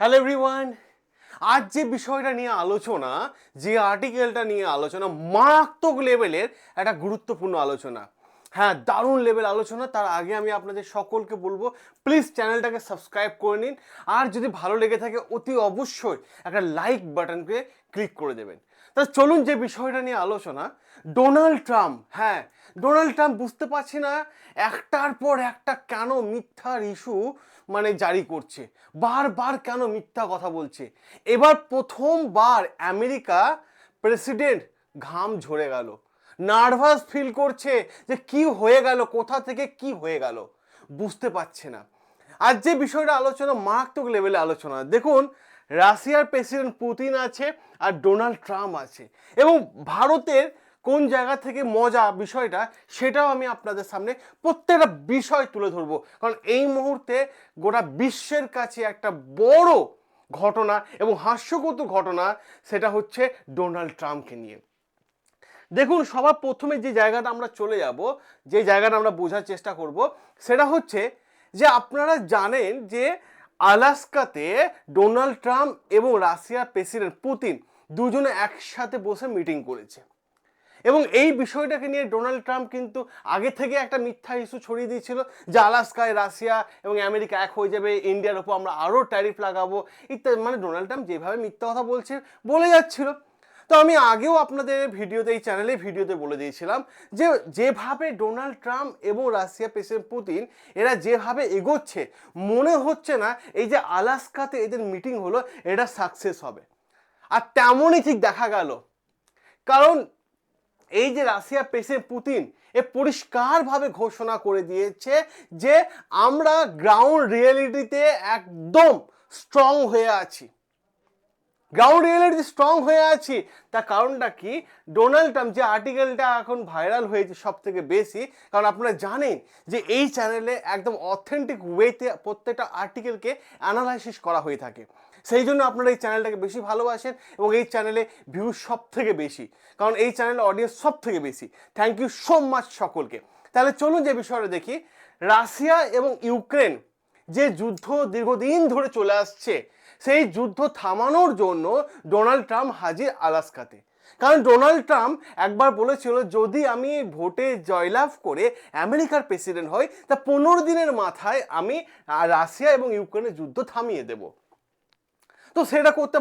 Hello everyone আজ যে বিষয়টা নিয়ে আলোচনা, যে আর্টিকেলটা নিয়ে আলোচনা, মারাত্মক লেভেলের একটা গুরুত্বপূর্ণ আলোচনা। হ্যাঁ দারুণ লেভেল আলোচনা। তার আগে আমি আপনাদের সকলকে বলব প্লিজ চ্যানেলটাকে সাবস্ক্রাইব করে নিন। আর যদি ভালো লেগে থাকে, অতি অবশ্যই একটা লাইক বাটনকে ক্লিক করে দেবেন। তা চলুন যে বিষয়টা নিয়ে আলোচনা ডোনাল্ড ট্রাম্প হ্যাঁ ডোনাল্ড ট্রাম্প বুঝতে পারছি না একটার পর একটা কেন মিথ্যার ইস্যু মানে জারি করছে। বারবার কেন মিথ্যা কথা বলছে। এবার প্রথমবার আমেরিকা প্রেসিডেন্ট ঘাম ঝরে গেল। নার্ভাস ফিল করছে যে কি হয়ে গেল, কোথা থেকে কি হয়ে গেল, বুঝতে পারছে না। আজ যে বিষয়টা আলোচনা, মারাত্মক লেভেলে আলোচনা। দেখুন, রাশিয়ার প্রেসিডেন্ট পুতিন আছে আর ডোনাল্ড ট্রাম্প আছে। এবং ভারতের কোন জায়গা থেকে মজা বিষয়টা সেটাও আমি আপনাদের সামনে প্রত্যেকটা বিষয় তুলে ধরবো। কারণ এই মুহূর্তে গোটা বিশ্বের কাছে একটা বড় ঘটনা এবং হাস্যকর ঘটনা সেটা হচ্ছে ডোনাল্ড ট্রাম্পকে নিয়ে। দেখুন, সবার প্রথমে যে জায়গাটা আমরা চলে যাব, যে জায়গাটা আমরা বোঝার চেষ্টা করব, সেটা হচ্ছে যে আপনারা জানেন যে আলাস্কাতে ডোনাল্ড ট্রাম্প এবং রাশিয়ার প্রেসিডেন্ট পুতিন দুজনে একসাথে বসে মিটিং করেছে। এবং এই বিষয়টাকে নিয়ে ডোনাল্ড ট্রাম্প কিন্তু আগে থেকে একটা মিথ্যা ইস্যু ছড়িয়ে দিয়েছিল যে আলাস্কায় রাশিয়া এবং আমেরিকা এক হয়ে যাবে, ইন্ডিয়ার ওপর আমরা আরও ট্যারিফ লাগাবো, ইত্যাদি। মানে ডোনাল্ড ট্রাম্প যেভাবে মিথ্যা কথা বলছে, বলে যাচ্ছিল। তো আমি আগেও আপনাদের ভিডিওতে, এই চ্যানেলে ভিডিওতে বলে দিয়েছিলাম যে যেভাবে ডোনাল্ড ট্রাম্প এবং রাশিয়া প্রেসিডেন্ট পুতিন, এরা যেভাবে এগোচ্ছে, মনে হচ্ছে না এই যে আলাস্কাতে এদের মিটিং হলো, এটা সাকসেস হবে। আর তেমনই ঠিক দেখা গেল। কারণ এই যে রাশিয়া প্রেসিডেন্ট পুতিন, এ পরিষ্কারভাবে ঘোষণা করে দিয়েছে যে আমরা গ্রাউন্ড রিয়েলিটিতে একদম স্ট্রং হয়ে আছি। গ্রাউন্ড রিয়েলিটি স্ট্রং হয়ে আছি। তার কারণটা কি? ডোনাল্ড ট্রাম্প যে আর্টিকেলটা এখন ভাইরাল হয়েছে সব থেকে বেশি, কারণ আপনারা জানেন যে এই চ্যানেলে একদম অথেন্টিক ওয়েতে প্রত্যেকটা আর্টিকেলকে অ্যানালাইসিস করা হয়ে থাকে। সেই জন্য আপনারা এই চ্যানেলটাকে বেশি ভালোবাসেন এবং এই চ্যানেলে ভিউজ সব থেকে বেশি। কারণ এই চ্যানেলের অডিয়েন্স সব থেকে বেশি। থ্যাংক ইউ সো মাচ সকলকে। তাহলে চলুন যে বিষয়টা দেখি, রাশিয়া এবং ইউক্রেন যে যুদ্ধ দীর্ঘদিন ধরে চলে আসছে, সেই যুদ্ধ থামানোর জন্য ডোনাল্ড ট্রাম্প হাজির আলাস্কাতে। কারণ ডোনাল্ড ট্রাম্প একবার বলেছিল, যদি আমি ভোটে জয়লাভ করে আমেরিকার প্রেসিডেন্ট হই, তা পনেরো দিনের মাথায় আমি রাশিয়া এবং ইউক্রেনের যুদ্ধ থামিয়ে দেবো। তো সেটা করতে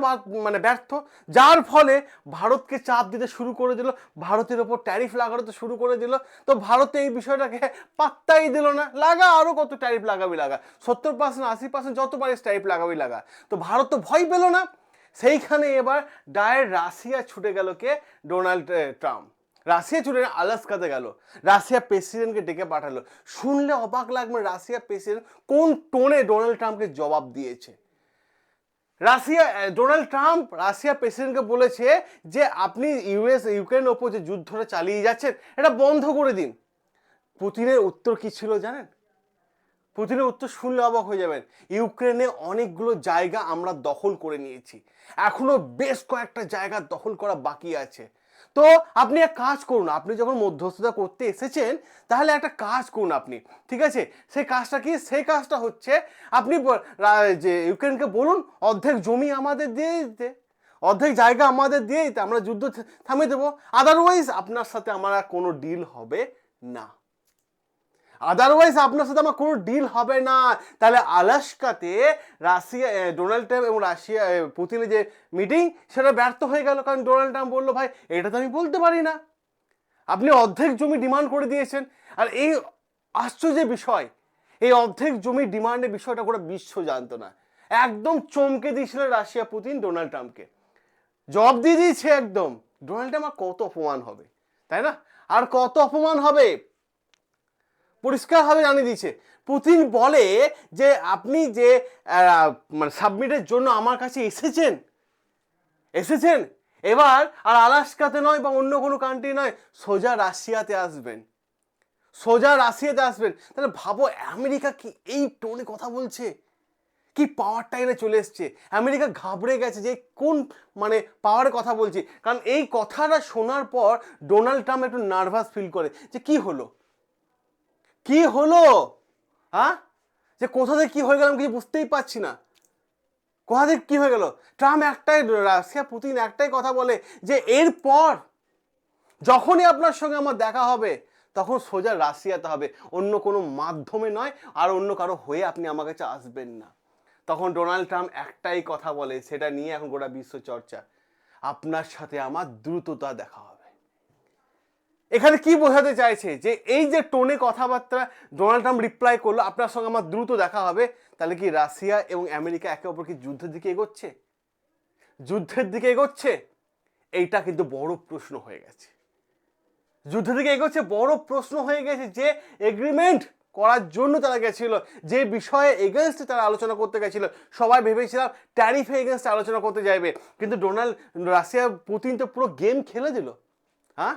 মানে ব্যর্থ। যার ফলে ভারতকে চাপ দিতে শুরু করে দিল, ভারতের ওপর ট্যারিফ লাগাতে শুরু করে দিল। তো ভারত এই বিষয়টাকে পাত্তাই দিল না। লাগা আরও কত ট্যারিফ লাগাবি লাগা? সত্তর পার্সেন্ট আশি পার্সেন্ট যত পারিস ট্যারিফ লাগাবি লাগা। তো ভারত তো ভয় পেল না। সেইখানে এবার ডায়ের রাশিয়া ছুটে গেল কে? Donald Trump. রাশিয়া ছুটে আলাস্কাতে গেল। রাশিয়া প্রেসিডেন্টকে ডেকে পাঠালো। শুনলে অবাক লাগবে, রাশিয়া প্রেসিডেন্ট কোন টোনে ডোনাল্ড ট্রাম্পকে জবাব দিয়েছে। রাশিয়া ডোনাল্ড ট্রাম্প রাশিয়া প্রেসিডেন্টকে বলেছে যে আপনি ইউএস ইউক্রেনের ওপর যে যুদ্ধটা চালিয়ে যাচ্ছেন, এটা বন্ধ করে দিন। পুতিনের উত্তর কি ছিল জানেন? পুতিনের উত্তর শুনলে অবাক হয়ে যাবেন। ইউক্রেনে অনেকগুলো জায়গা আমরা দখল করে নিয়েছি। এখনও বেশ কয়েকটা জায়গা দখল করা বাকি আছে। তো আপনি এক কাজ করুন, আপনি যখন মধ্যস্থতা করতে এসেছেন, তাহলে একটা কাজ করুন আপনি, ঠিক আছে? সেই কাজটা কি? সেই কাজটা হচ্ছে আপনি যে ইউক্রেনকে বলুন, অর্ধেক জমি আমাদের দিয়ে দিতে, অর্ধেক জায়গা আমাদের দিয়ে দিতে, আমরা যুদ্ধ থামিয়ে দেবো। আদারওয়াইজ আপনার সাথে আমার কোনো ডিল হবে না। আদারওয়াইজ আপনার সাথে আমার কোনো ডিল হবে না। তাহলে আলাস্কাতে রাশিয়া ডোনাল্ড ট্রাম্প এবং রাশিয়া পুতিনের যে মিটিং সেটা ব্যর্থ হয়ে গেল। কারণ ডোনাল্ড ট্রাম্প বলল, ভাই, এটা তো আমি বলতে পারি না। আপনি অর্ধেক জমি ডিমান্ড করে দিয়েছেন। আর এই আশ্চর্যের বিষয়, এই অর্ধেক জমি ডিমান্ডের বিষয়টা গোটা বিশ্ব জানতো না। একদম চমকে দিয়েছিল রাশিয়া, পুতিন, ডোনাল্ড ট্রাম্পকে। জব দিয়ে দিয়েছে একদম। ডোনাল্ড ট্রাম্প আর কত অপমান হবে, তাই না? আর কত অপমান হবে? পরিষ্কারভাবে জানিয়ে দিয়েছে। পুতিন বলে যে, আপনি যে মানে সাবমিটের জন্য আমার কাছে এসেছেন এসেছেন, এবার আর আলাস্কাতে নয় বা অন্য কোনো কান্ট্রি নয়, সোজা রাশিয়াতে আসবেন। সোজা রাশিয়াতে আসবেন। তাহলে ভাবো, আমেরিকা কি এই টোনে কথা বলছে? কি পাওয়ার টাইমে চলে এসছে? আমেরিকা ঘাবড়ে গেছে যে, কোন মানে পাওয়ারের কথা বলছি? কারণ এই কথাটা শোনার পর ডোনাল্ড ট্রাম্প একটু নার্ভাস ফিল করে যে, কি হলো? কি হলো? হ্যাঁ? যে কোথা থেকে কি হয়ে গেলাম কিছু বুঝতেই পারছি না। কোথা থেকে কি হয়ে গেল? ট্রাম্প একটাই, রাশিয়া পুতিন একটাই কথা বলে যে এরপর যখনই আপনার সঙ্গে আমার দেখা হবে, তখন সোজা রাশিয়াতে হবে। অন্য কোনো মাধ্যমে নয়, আর অন্য কারও হয়ে আপনি আমার কাছে আসবেন না। তখন ডোনাল্ড ট্রাম্প একটাই কথা বলে, সেটা নিয়ে এখন গোটা বিশ্ব চর্চা। আপনার সাথে আমার দ্রুততা দেখা এখানে কি বোঝাতে চাইছে? যে এই যে টোনে কথাবার্তা ডোনাল্ড ট্রাম্প রিপ্লাই করল, আপনার সঙ্গে আমার দ্রুত দেখা হবে। তাহলে কি রাশিয়া এবং আমেরিকা একে অপরকে যুদ্ধের দিকে এগোচ্ছে? যুদ্ধের দিকে এগোচ্ছে? এইটা কিন্তু বড় প্রশ্ন হয়ে গেছে। যুদ্ধের দিকে এগোচ্ছে, বড় প্রশ্ন হয়ে গেছে যে এগ্রিমেন্ট করার জন্য তারা গেছিল, যে বিষয়ে এগেনস্টে তারা আলোচনা করতে গেছিল। সবাই ভেবেছিলাম ট্যারিফে এগেনস্টে আলোচনা করতে যাইবে। কিন্তু ডোনাল্ড রাশিয়া, পুতিন তো পুরো গেম খেলে দিল। হ্যাঁ?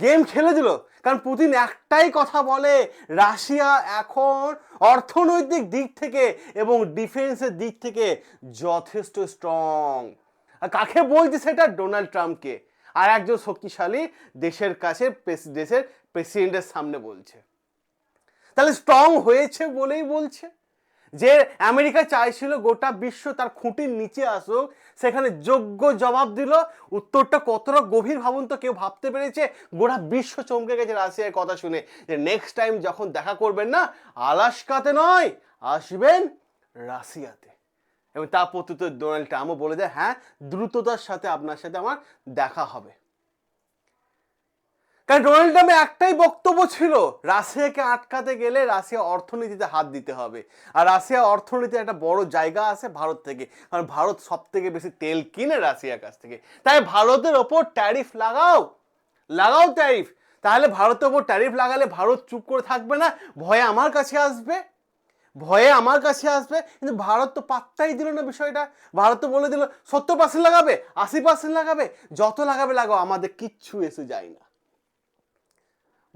গেম খেলে দিল কারণ পুতিন একটাই কথা বলে, রাশিয়া এখন অর্থনৈতিক দিক থেকে এবং ডিফেন্সের দিক থেকে যথেষ্ট স্ট্রং আর কাকে বলছে সেটা? ডোনাল্ড ট্রাম্পকে। আর একজন শক্তিশালী দেশের কাছে দেশের প্রেসিডেন্টের সামনে বলছে। তাহলে স্ট্রং হয়েছে বলেই বলছে। যে আমেরিকা চাইছিল গোটা বিশ্ব তার খুঁটির নিচে আসুক, সেখানে যোগ্য জবাব দিল। উত্তরটা কতটা গভীর ভাবুন তো কেউ ভাবতে পেরেছে? গোটা বিশ্ব চমকে গেছে রাশিয়ার কথা শুনে। যে নেক্সট টাইম যখন দেখা করবেন না, আলাস্কাতে নয়, আসবেন রাশিয়াতে। এবং তার প্রত্যুত্তর ডোনাল্ড ট্রাম্পও বলে দেয় হ্যাঁ দ্রুততার সাথে আপনার সাথে আমার দেখা হবে। কারণ ডোনাল্ড ট্রাম্পের একটাই বক্তব্য ছিল, রাশিয়াকে আটকাতে গেলে রাশিয়া অর্থনীতিতে হাত দিতে হবে। আর রাশিয়া অর্থনীতির একটা বড় জায়গা আছে ভারত থেকে। কারণ ভারত সব থেকে বেশি তেল কিনে রাশিয়ার কাছ থেকে। তাই ভারতের ওপর ট্যারিফ লাগাও লাগাও ট্যারিফ। তাহলে ভারতের ওপর ট্যারিফ লাগালে ভারত চুপ করে থাকবে না, ভয়ে আমার কাছে আসবে, ভয়ে আমার কাছে আসবে। কিন্তু ভারত তো পাত্তাই দিল না বিষয়টা। ভারত তো বলে দিল, সত্তর পার্সেন্ট লাগাবে, আশি পার্সেন্ট লাগাবে, যত লাগাবে লাগাও, আমাদের কিচ্ছু এসে যায় না।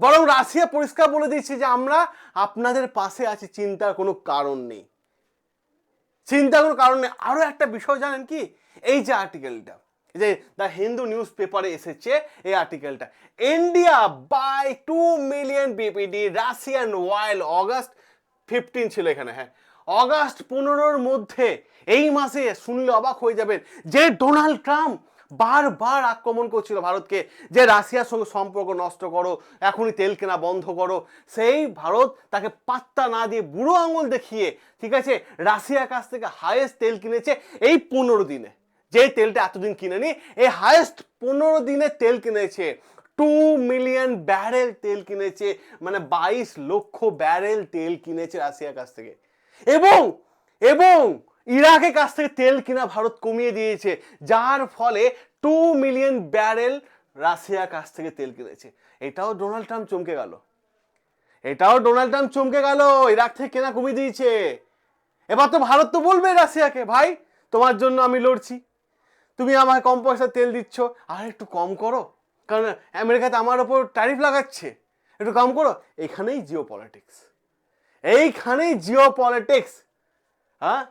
বরং রাশিয়া পরিষ্কার বলে দিচ্ছে যে আমরা আপনাদের পাশে আছি, চিন্তার কোনো কারণ নেই। চিন্তার কোনো কারণ নেই। আরও একটা বিষয় জানেন কি? এই যে আর্টিকেলটা যে দ্য হিন্দু নিউজ পেপারে এসেছে এই আর্টিকেলটা India buy two million BPD Russian oil August fifteen ছিল এখানে হ্যাঁ। অগাস্ট পনেরোর মধ্যে, এই মাসে শুনলে অবাক হয়ে যাবেন যে ডোনাল্ড ট্রাম্প বারবার আক্রমণ করছিল ভারতকে যে রাশিয়ার সঙ্গে সম্পর্ক নষ্ট করো, এখনই তেল কেনা বন্ধ করো। সেই ভারত তাকে পাত্তা না দিয়ে বুড়ো আঙুল দেখিয়ে, ঠিক আছে, রাশিয়ার কাছ থেকে হায়েস্ট তেল কিনেছে এই পনেরো দিনে। যে তেলটা এতদিন কিনেনি, এই হায়েস্ট পনেরো দিনে তেল কিনেছে। টু মিলিয়ন ব্যারেল তেল কিনেছে মানে বাইশ লক্ষ ব্যারেল তেল কিনেছে রাশিয়ার কাছ থেকে। এবং এবং ইরাকের কাছ থেকে তেল কিনা ভারত কমিয়ে দিয়েছে, যার ফলে টু মিলিয়ন ব্যারেল রাশিয়ার কাছ থেকে তেল কিনেছে। এটাও ডোনাল্ড ট্রাম্প চমকে গেল। এটাও ডোনাল্ড ট্রাম্প চমকে গেল, ইরাক থেকে কেনা কমিয়ে দিয়েছে। এবার তো ভারত তো বলবে রাশিয়াকে, ভাই, তোমার জন্য আমি লড়ছি। তুমি আমাকে কম পয়সা তেল দিচ্ছ। আর একটু কম করো। কারণ আমেরিকাতে আমার ওপর ট্যারিফ লাগাচ্ছে। একটু কম করো। এখানেই জিও পলিটিক্স এইখানেই জিও পলিটিক্স হ্যাঁ?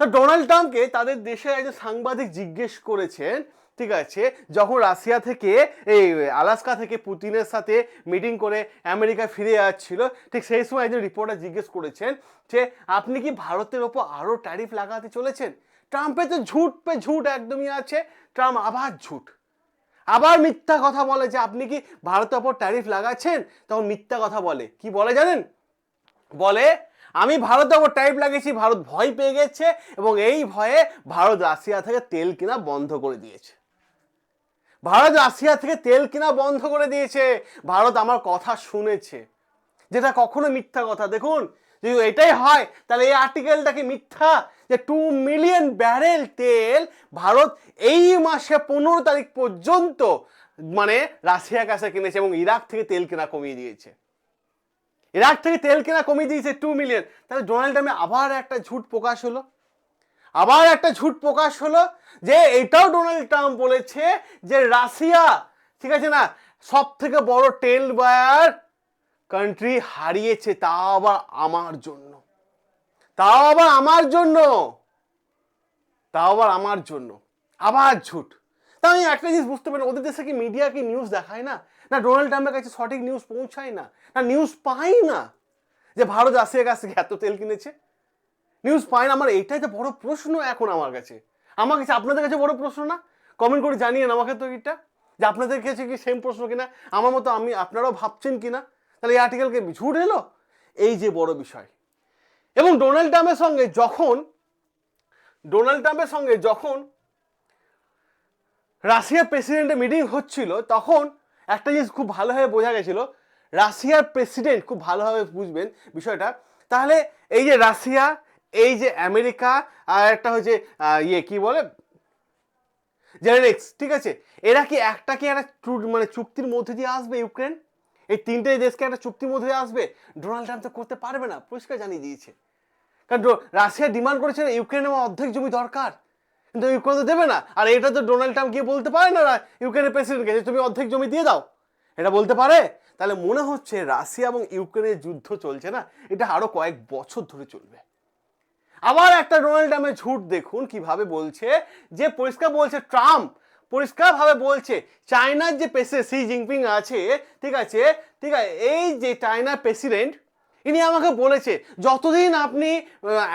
তো ডোনাল্ড ট্রাম্পকে তাদের দেশের একজন সাংবাদিক জিজ্ঞেস করেছেন, ঠিক আছে, যখন রাশিয়া থেকে, এই আলাস্কা থেকে পুতিনের সাথে মিটিং করে আমেরিকা ফিরে যাচ্ছিল, ঠিক সেই সময় একজন রিপোর্টার জিজ্ঞেস করেছেন যে, আপনি কি ভারতের ওপর আরও ট্যারিফ লাগাতে চলেছেন? ট্রাম্পের তো ঝুট পে ঝুট একদমই আছে, ট্রাম্প আবার ঝুট। আবার মিথ্যা কথা বলে যে, আপনি কি ভারতের ওপর ট্যারিফ লাগাচ্ছেন? তখন মিথ্যা কথা বলে। কি বলে জানেন? বলে আমি ভারতে ওপর টাইপ লাগিয়েছি, ভারত ভয় পেয়ে গেছে এবং এই ভয়ে ভারত রাশিয়া থেকে তেল কিনা বন্ধ করে দিয়েছে। ভারত রাশিয়া থেকে তেল কিনা বন্ধ করে দিয়েছে। ভারত আমার কথা শুনেছে। যেটা কখনো মিথ্যা কথা। দেখুন, যদি এটাই হয়, তাহলে এই আর্টিকেলটা কি মিথ্যা? যে টু মিলিয়ন ব্যারেল তেল ভারত এই মাসে পনেরো তারিখ পর্যন্ত মানে রাশিয়ার কাছে কিনেছে এবং ইরাক থেকে তেল কেনা কমিয়ে দিয়েছে। ইরাক থেকে তেল কেনা কমিয়ে দিয়েছে টু মিলিয়ন তাহলে ডোনাল্ড ট্রাম্পে আবার একটা ঝুট প্রকাশ হলো। আবার একটা ঝুট প্রকাশ হলো যে এটাও ডোনাল্ড ট্রাম্প বলেছে যে রাশিয়া, ঠিক আছে না? সব থেকে বড় টেল বায়ার কান্ট্রি হারিয়েছে, তাও আবার আমার জন্য। তাও আবার আমার জন্য। তাও আবার আমার জন্য। আবার ঝুট। তা আমি একটা জিনিস বুঝতে পারি, ওদের দেশে কি মিডিয়া কি নিউজ দেখায় না? না ডোনাল্ড ট্রাম্পের কাছে সঠিক নিউজ পৌঁছায় না? না নিউজ পাই না যে ভারত রাশিয়ার কাছ থেকে এত তেল কিনেছে। নিউজ পাই না, আমার এইটাই তো বড় প্রশ্ন এখন আমার কাছে। আমার কাছে, আপনাদের কাছে বড় প্রশ্ন না? কমেন্ট করে জানিয়েন আমাকে তো এটা যে আপনাদের কাছে কি সেম প্রশ্ন কিনা? আমার মতো আমি, আপনারাও ভাবছেন কিনা? তাহলে এই আর্টিকেলকে ঝুট এলো? এই যে বড় বিষয়। এবং ডোনাল্ড ট্রাম্পের সঙ্গে যখন ডোনাল্ড ট্রাম্পের সঙ্গে যখন রাশিয়ার প্রেসিডেন্টের মিটিং হচ্ছিল, তখন একটা জিনিস খুব ভালোভাবে বোঝা গেছিল রাশিয়ার প্রেসিডেন্ট, খুব ভালোভাবে বুঝবেন বিষয়টা। তাহলে এই যে রাশিয়া, এই যে আমেরিকা আর একটা হচ্ছে ইয়ে কি বলে? জেনেরিক্স, ঠিক আছে? এরা কি একটা কি একটা মানে চুক্তির মধ্যে দিয়ে আসবে ইউক্রেন? এই তিনটে দেশকে একটা চুক্তির মধ্যে দিয়ে আসবে? ডোনাল্ড ট্রাম্প তো করতে পারবে না, পরিষ্কার জানিয়ে দিয়েছে। কারণ রাশিয়া ডিমান্ড করেছে ইউক্রেনে আমার অর্ধেক জমি দরকার। কিন্তু ইউক্রেন তো দেবে না। আর এটা তো ডোনাল্ড ট্রাম্প গিয়ে বলতে পারে না, ইউক্রেনের প্রেসিডেন্টকে যে তুমি অর্ধেক জমি দিয়ে দাও। এটা বলতে পারে? তাহলে মনে হচ্ছে রাশিয়া এবং ইউক্রেনের যুদ্ধ চলছে না? এটা আরও কয়েক বছর ধরে চলবে। আবার একটা ডোনাল্ড ট্রাম্পের ঝুট দেখুন কীভাবে বলছে। যে পরিষ্কার বলছে ট্রাম্প, পরিষ্কারভাবে বলছে চায়নার যে প্রেসিডেন্ট সি জিনপিং আছে, ঠিক আছে? ঠিক আছে, এই যে চায়নার প্রেসিডেন্ট, ইনি আমাকে বলেছে, যতদিন আপনি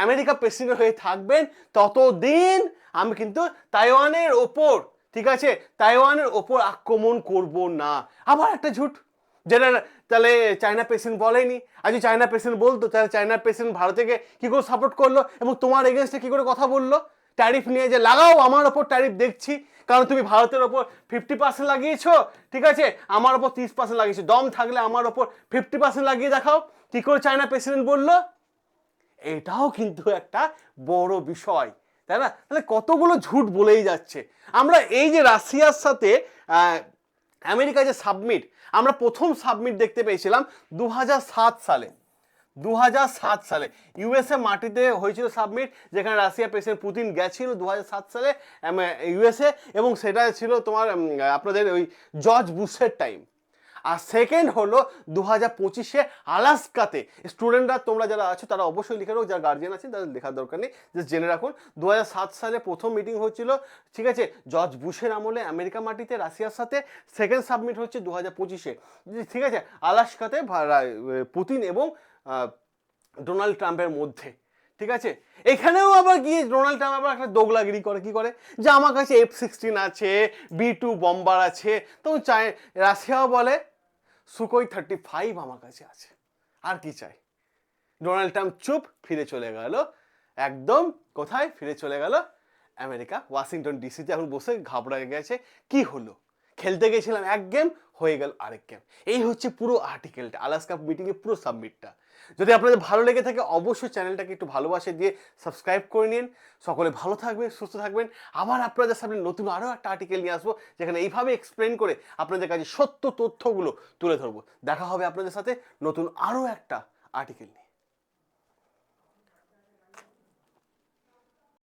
আমেরিকা প্রেসিডেন্ট হয়ে থাকবেন, ততদিন আমি কিন্তু তাইওয়ানের ওপর ঠিক আছে? তাইওয়ানের ওপর আক্রমণ করব না। আবার একটা ঝুট। যেটা তাহলে চায়না প্রেসিডেন্ট বলেনি। আজ চায়না প্রেসিডেন্ট বলতো, তাহলে চায়না প্রেসিডেন্ট ভারতকে কি করে সাপোর্ট করল এবং তোমার এগেনস্টে কি করে কথা বলল? ট্যারিফ নিয়ে যে লাগাও, আমার ওপর ট্যারিফ দেখছি। কারণ তুমি ভারতের ওপর ফিফটি পার্সেন্ট লাগিয়েছো, ঠিক আছে? আমার ওপর তিরিশ পার্সেন্ট লাগিয়েছো। দম থাকলে আমার ওপর ফিফটি পার্সেন্ট লাগিয়ে দেখাও। কি করে চায়না প্রেসিডেন্ট বলল? এটাও কিন্তু একটা বড় বিষয়। তাই না? তাহলে কতগুলো ঝুট বলেই যাচ্ছে। আমরা এই যে রাশিয়ার সাথে আমেরিকা যে সাবমিট, আমরা প্রথম সাবমিট দেখতে পেয়েছিলাম দু হাজার সাত সালে। দু হাজার সাত সালে। ইউএসএ মাটিতে হয়েছিল সাবমিট, যেখানে রাশিয়া প্রেসিডেন্ট পুতিন গেছিল দু হাজার সাত সালে ইউএসএ, এবং সেটা ছিল তোমার আপনাদের ওই জর্জ বুশের টাইম আর সেকেন্ড হলো দু হাজার পঁচিশে আলাস্কাতে। স্টুডেন্টরা তোমরা যারা আছো, তারা অবশ্যই লিখে রাখো যারা গার্জিয়ান আছেন, তাদের লেখার দরকার নেই। জাস্ট জেনে রাখুন দু হাজার সাত সালে প্রথম মিটিং হচ্ছিল ঠিক আছে, জর্জ বুশের আমলে আমেরিকা মাটিতে, রাশিয়ার সাথে। সেকেন্ড সাবমিট হচ্ছে দু হাজার পঁচিশে। ঠিক আছে, আলাস্কাতে পুতিন এবং ডোনাল্ড ট্রাম্পের মধ্যে। ঠিক আছে, এখানেও আবার গিয়ে ডোনাল্ড ট্রাম্প আবার একটা দোগলাগিরি করে, কি করে? যে আমার কাছে এফ সিক্সটিন আছে বি টু বম্বার আছে। তখন চাই রাশিয়াও বলে সুকোই থার্টি ফাইভ আমার কাছে আছে। আর কি চাই? ডোনাল্ড ট্রাম্প চুপ, ফিরে চলে গেল। একদম কোথায়? ফিরে চলে গেল আমেরিকা, ওয়াশিংটন ডিসিতে এখন বসে ঘাবড়া গেছে। কি হলো? খেলতে গেছিলাম এক গেম হয়ে গেল আরেক গেম এই হচ্ছে পুরো আর্টিকেলটা আলাস্কা মিটিংয়ে পুরো সাবমিটটা যদি আপনাদের ভালো লেগে থাকে, অবশ্যই চ্যানেলটাকে একটু ভালোবাসে দিয়ে সাবস্ক্রাইব করে নিন। সকলে ভালো থাকবেন, সুস্থ থাকবেন। আবার আপনাদের সামনে নতুন আরও একটা আর্টিকেল নিয়ে আসব, যেখানে এইভাবে এক্সপ্লেন করে আপনাদের কাছে সত্য তথ্যগুলো তুলে ধরবো। দেখা হবে আপনাদের সাথে নতুন আরও একটা আর্টিকেল নিয়ে।